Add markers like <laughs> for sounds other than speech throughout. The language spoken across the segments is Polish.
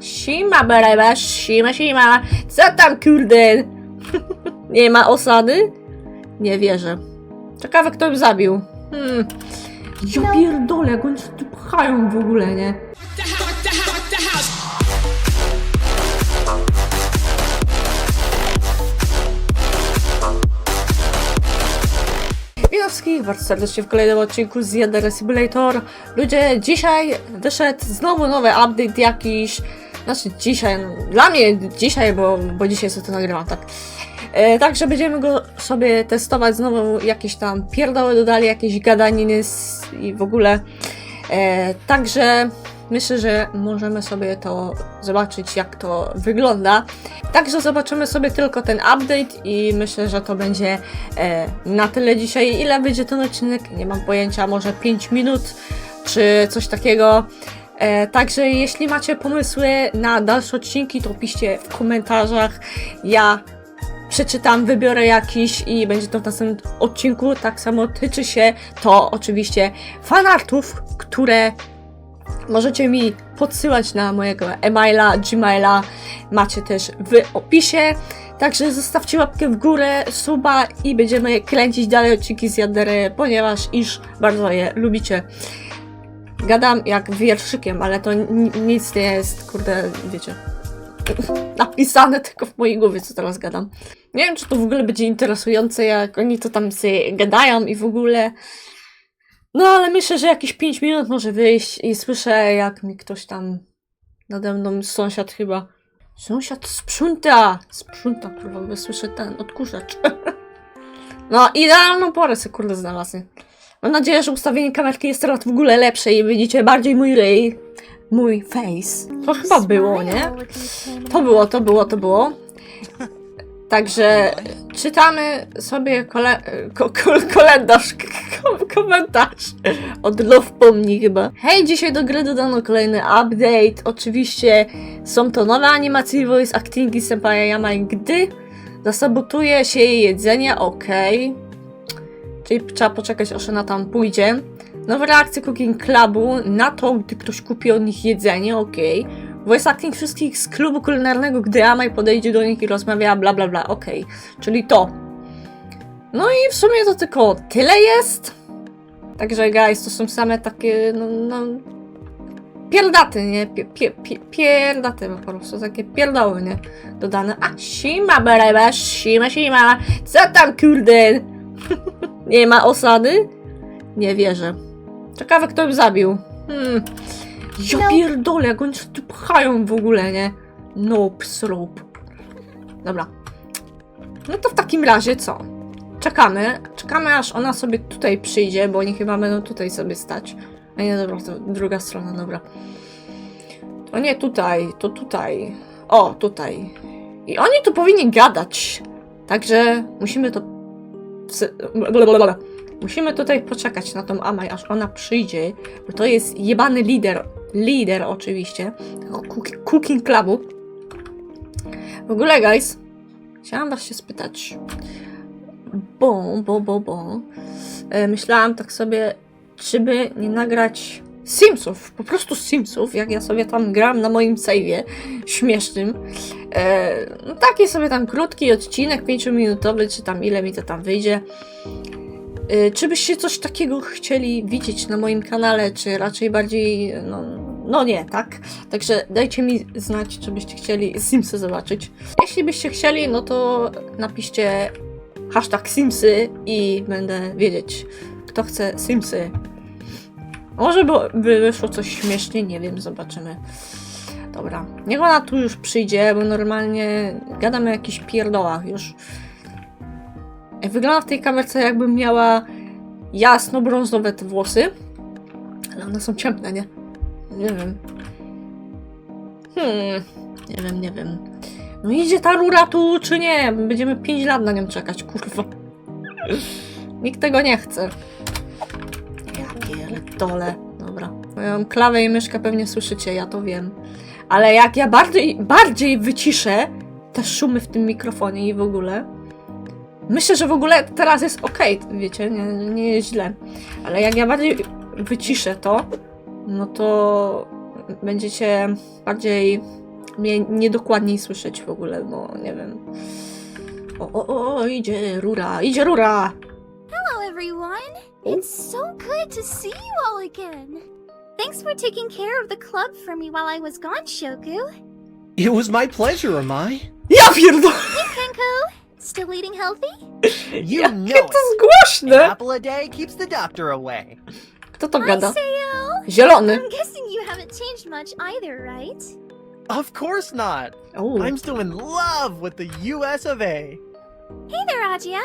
Sima bereba, sima, sima. Co tam, kurde? <laughs> Nie ma osady? Nie wierzę. Ciekawe, kto ją zabił. Hmm. Ja pierdolę, jak oni się tu pchają w ogóle, nie? Wszystkich bardzo serdecznie w kolejnym odcinku z Yandere Simulator. Ludzie, dzisiaj wyszedł znowu nowy update jakiś. Znaczy dzisiaj, dla mnie dzisiaj, bo, bo dzisiaj sobie to nagrywam, tak. E, także będziemy go sobie testować, znowu jakieś tam pierdoły dodali, jakieś gadaniny z, i w ogóle. E, także myślę, że możemy sobie to zobaczyć, jak to wygląda. Także zobaczymy sobie tylko ten update i myślę, że to będzie e, na tyle dzisiaj. Ile będzie ten odcinek? Nie mam pojęcia, może 5 minut czy coś takiego. E, także jeśli macie pomysły na dalsze odcinki, to piszcie w komentarzach. Ja przeczytam, wybiorę jakiś i będzie to w następnym odcinku. Tak samo tyczy się to oczywiście fanartów, które możecie mi podsyłać na mojego e-maila, gmaila. Macie też w opisie. Także zostawcie łapkę w górę, suba i będziemy kręcić dalej odcinki z Yandery, ponieważ iż bardzo je lubicie. Gadam jak wierszykiem, ale to ni- nic nie jest, kurde, wiecie, <laughs> napisane tylko w mojej głowie, co teraz gadam. Nie wiem, czy to w ogóle będzie interesujące, jak oni to tam sobie gadają i w ogóle. No, ale myślę, że jakieś 5 minut może wyjść i słyszę, jak mi ktoś tam nade mną, sąsiad chyba. Sąsiad sprząta! Sprząta, kurwa, bo słyszę ten odkurzacz. <laughs> No, idealną porę sobie, kurde, znalazłem. Mam nadzieję, że ustawienie kamerki jest teraz w ogóle lepsze i widzicie bardziej mój ryj, mój face. To chyba było, nie? To było, to było, to było. Także czytamy sobie kole, ko, ko, kalendarz, ko, komentarz od Love Pomni chyba. Hej, dzisiaj do gry dodano kolejny update. Oczywiście są to nowe animacje voice actingi Senpai Yamai, gdy zasabotuje się jej jedzenie, okej. Czyli trzeba poczekać, aż ona tam pójdzie. Nowe reakcje Cooking Clubu na to, gdy ktoś kupi od nich jedzenie, okej. Voice acting wszystkich z klubu kulinarnego, gdy Amaj podejdzie do nich i rozmawia, bla bla bla, okej. Czyli to. No i w sumie to tylko tyle jest. Także guys, to są same takie, no, no pierdaty, nie? Pie, pie, pie, pierdaty po prostu, takie pierdoły, nie? Dodane. A, sima bereba, sima, sima. Co tam, kurde? <laughs> Nie ma osady? Nie wierzę. Ciekawe, kto ją zabił. Hmm. Ja pierdolę, jak oni się tu pchają w ogóle, nie? Nope, slope. Dobra. No to w takim razie co? Czekamy. Czekamy, aż ona sobie tutaj przyjdzie, bo oni chyba będą tutaj sobie stać. A nie, dobra, to druga strona, dobra. To nie tutaj, to tutaj. O, tutaj. I oni tu powinni gadać. Także musimy to... Musimy tutaj poczekać na tą Amaj, aż ona przyjdzie, bo to jest jebany lider. Lider oczywiście. Tego cook- Cooking Clubu. W ogóle, guys, chciałam was się spytać. Bo, bo, bo, bo. E, myślałam tak sobie, czy by nie nagrać Simsów, po prostu Simsów, jak ja sobie tam gram na moim save'ie śmiesznym. E, no taki sobie tam krótki odcinek, 5-minutowy, czy tam ile mi to tam wyjdzie. E, czy byście coś takiego chcieli widzieć na moim kanale, czy raczej bardziej, no, no nie, tak? Także dajcie mi znać, czy byście chcieli Simsy zobaczyć. Jeśli byście chcieli, no to napiszcie hashtag Simsy i będę wiedzieć, kto chce Simsy. Może by wyszło coś śmiesznie, nie wiem, zobaczymy. Dobra, niech ona tu już przyjdzie, bo normalnie gadamy o jakichś pierdołach już. Wygląda w tej kamerce jakbym miała jasno-brązowe te włosy. Ale one są ciemne, nie? Nie wiem. Hmm, nie wiem, nie wiem. No idzie ta rura tu, czy nie? Będziemy 5 lat na nią czekać, kurwa. Nikt tego nie chce. Ja pierdolę. Dobra. Moją klawę i myszkę pewnie słyszycie, ja to wiem. Ale jak ja bardziej, bardziej wyciszę te szumy w tym mikrofonie i w ogóle, Myślę, że w ogóle teraz jest ok, wiecie, nie, nie jest źle. Ale jak ja bardziej wyciszę to, no to będziecie bardziej mnie niedokładniej słyszeć w ogóle, bo nie wiem. O, o, o, idzie rura, idzie rura! Hello, everyone. It's so good to see you all again. Thanks for taking care of the club for me while I was gone, Shoku. It was my pleasure, Amai. Ja pierdolę! Kenko, still eating healthy? <laughs> You Jakie know to it. jest An głośne! apple a day keeps the doctor away. Kto to Hi, gada? Sayo. Zielony! I'm guessing you haven't changed much either, right? Of course not. Uuu. I'm still in love with the US of A. Hey there, Ajia.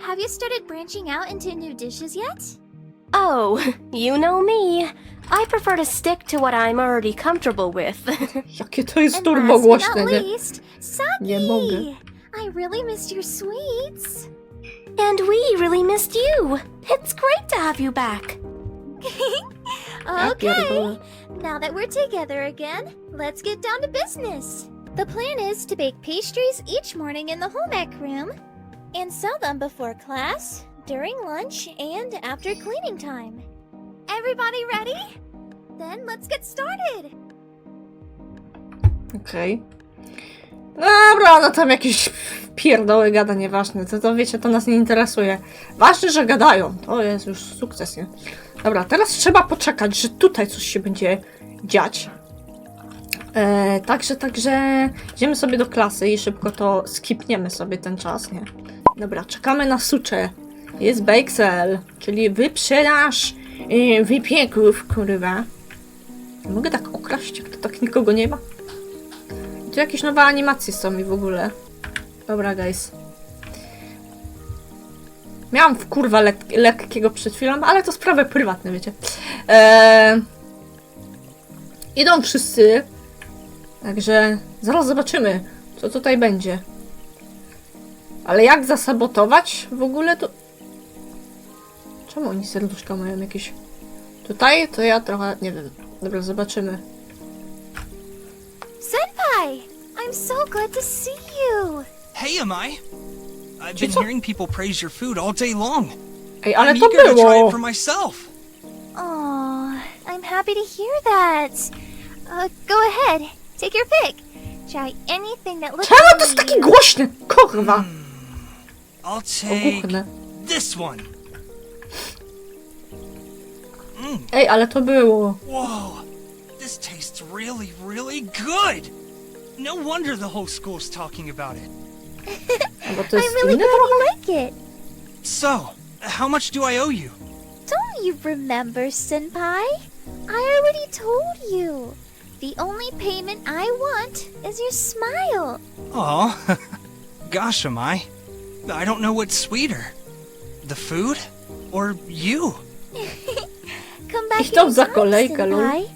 Have you started branching out into new dishes yet? Oh, <laughs> you know me. I prefer to stick to what I'm already comfortable with. Jakie to jest And last but głośne, not nie? least, Saki. Nie mogę. I really missed your sweets. and we really missed you. It's great to have you back. <laughs> Okay. Now that we're together again, let's get down to business. The plan is to bake pastries each morning in the home ec room and sell them before class, during lunch, and after cleaning time. Everybody ready? Then let's get started. Okej. Dobra, no tam jakieś pierdoły gada, nieważne. To, to wiecie, to nas nie interesuje. Ważne, że gadają. To jest już sukces, nie? Dobra, teraz trzeba poczekać, że tutaj coś się będzie dziać. E, także, także idziemy sobie do klasy i szybko to skipniemy sobie ten czas, nie? Dobra, czekamy na sucze. Jest Bakesel, czyli wyprzedaż yy, wypieków, kurwa. Mogę tak okraść, jak to tak nikogo nie ma. Tu jakieś nowe animacje są mi w ogóle. Dobra, guys. Miałam w kurwa lek lekkiego przed chwilą, ale to sprawy prywatne, wiecie. Eee, idą wszyscy. Także zaraz zobaczymy, co tutaj będzie. Ale jak zasabotować w ogóle to... Czemu oni serduszka mają jakieś... Tutaj to ja trochę... nie wiem. Dobra, zobaczymy. Senpai, I'm so glad to see you. Hey, am I? I've been hearing people praise your food all day long. I'm eager to try it for myself. Oh, I'm happy to hear that. Uh, go ahead, take your pick. Try anything that looks Czemu to jest yummy takie głośne? Kurwa! I'll take Ogłuchnę. this one. Ej, ale to było. Whoa, this tastes really, really good. No wonder the whole school's talking about it. <laughs> I'm really don't trochę? like it. So, how much do I owe you? Don't you remember, Senpai? I already told you. The only payment I want is your smile. Oh, <laughs> gosh, am I? I don't know what's sweeter, the food or you. <laughs> Come back Ich to za anytime. Senpai.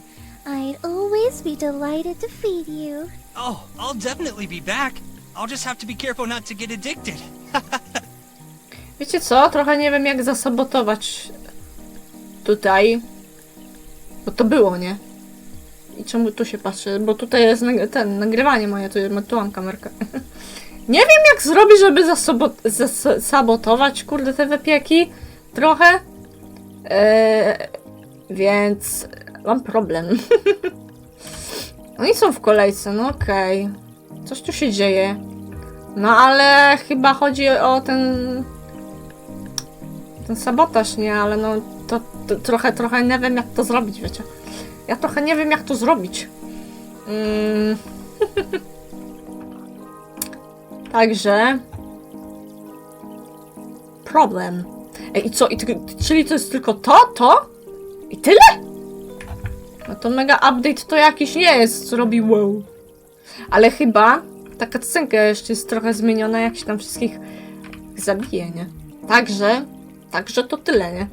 I'd always be delighted to feed you. Oh, I'll definitely be back. I'll just have to be careful not to get addicted. <laughs> Wiecie co? Trochę nie wiem jak zasabotować tutaj. Bo to było, nie? I czemu tu się patrzy? Bo tutaj jest nag- ten, nagrywanie moje, tu, tu mam kamerkę. <laughs> nie wiem jak zrobić, żeby zasobot- zas- sabotować, kurde, te wypieki. Trochę. Eee, więc mam problem. <laughs> Oni są w kolejce, no okej. Coś tu się dzieje. No ale chyba chodzi o ten. Ten sabotaż, nie, ale no to, to trochę, trochę nie wiem jak to zrobić, wiecie. Ja trochę nie wiem jak to zrobić. Mm. <laughs> Także. Problem. Ej, i co? I czyli to jest tylko to? To? I tyle? No to mega update to jakiś nie jest, co robi wow. Ale chyba ta cutscenka jeszcze jest trochę zmieniona, jak się tam wszystkich zabije, nie? Także, także to tyle, nie?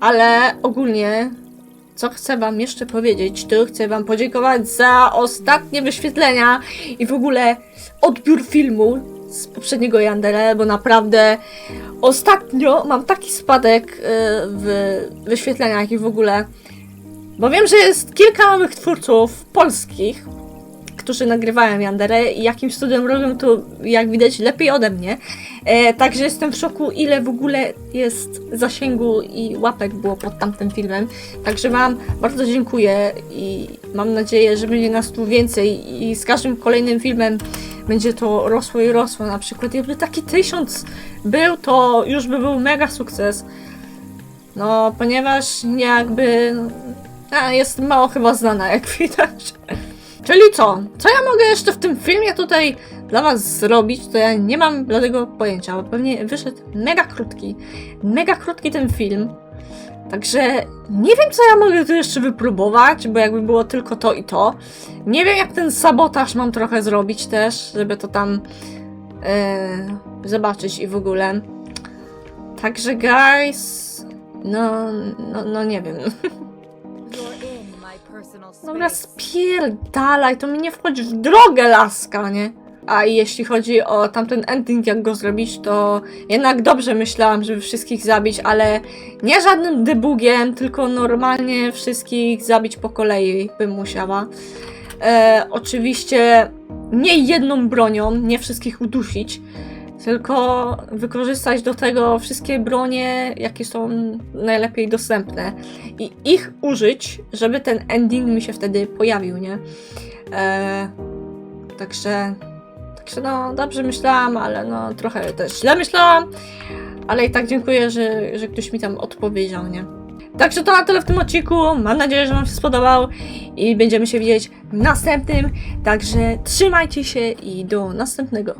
Ale ogólnie, co chcę wam jeszcze powiedzieć, to chcę wam podziękować za ostatnie wyświetlenia i w ogóle odbiór filmu z poprzedniego Yandere, bo naprawdę ostatnio mam taki spadek y, w wyświetleniach i w ogóle, bo wiem, że jest kilka nowych twórców polskich, którzy nagrywają Yanderę i jakim cudem robią to, jak widać, lepiej ode mnie. E, także jestem w szoku, ile w ogóle jest zasięgu i łapek było pod tamtym filmem. Także Wam bardzo dziękuję i mam nadzieję, że będzie nas tu więcej i z każdym kolejnym filmem będzie to rosło i rosło. Na przykład, jakby taki tysiąc był, to już by był mega sukces. No, ponieważ jakby. A, jest mało chyba znana, jak widać. Czyli co? Co ja mogę jeszcze w tym filmie tutaj dla Was zrobić? To ja nie mam dlatego pojęcia, bo pewnie wyszedł mega krótki. Mega krótki ten film. Także nie wiem, co ja mogę tu jeszcze wypróbować, bo jakby było tylko to i to. Nie wiem, jak ten sabotaż mam trochę zrobić też, żeby to tam e, zobaczyć i w ogóle. Także, guys, no, no, no nie wiem. <laughs> Dobra, spierdalaj, to mi nie wchodzi w drogę, laska, nie? A jeśli chodzi o tamten ending, jak go zrobić, to jednak dobrze myślałam, żeby wszystkich zabić, ale nie żadnym debugiem, tylko normalnie wszystkich zabić po kolei bym musiała. E, oczywiście nie jedną bronią, nie wszystkich udusić, tylko wykorzystać do tego wszystkie bronie, jakie są najlepiej dostępne i ich użyć, żeby ten ending mi się wtedy pojawił, nie? E, także, także no, dobrze myślałam, ale no trochę też źle myślałam, ale i tak dziękuję, że, że ktoś mi tam odpowiedział, nie? Także to na tyle w tym odcinku. Mam nadzieję, że Wam się spodobał i będziemy się widzieć w następnym. Także trzymajcie się i do następnego.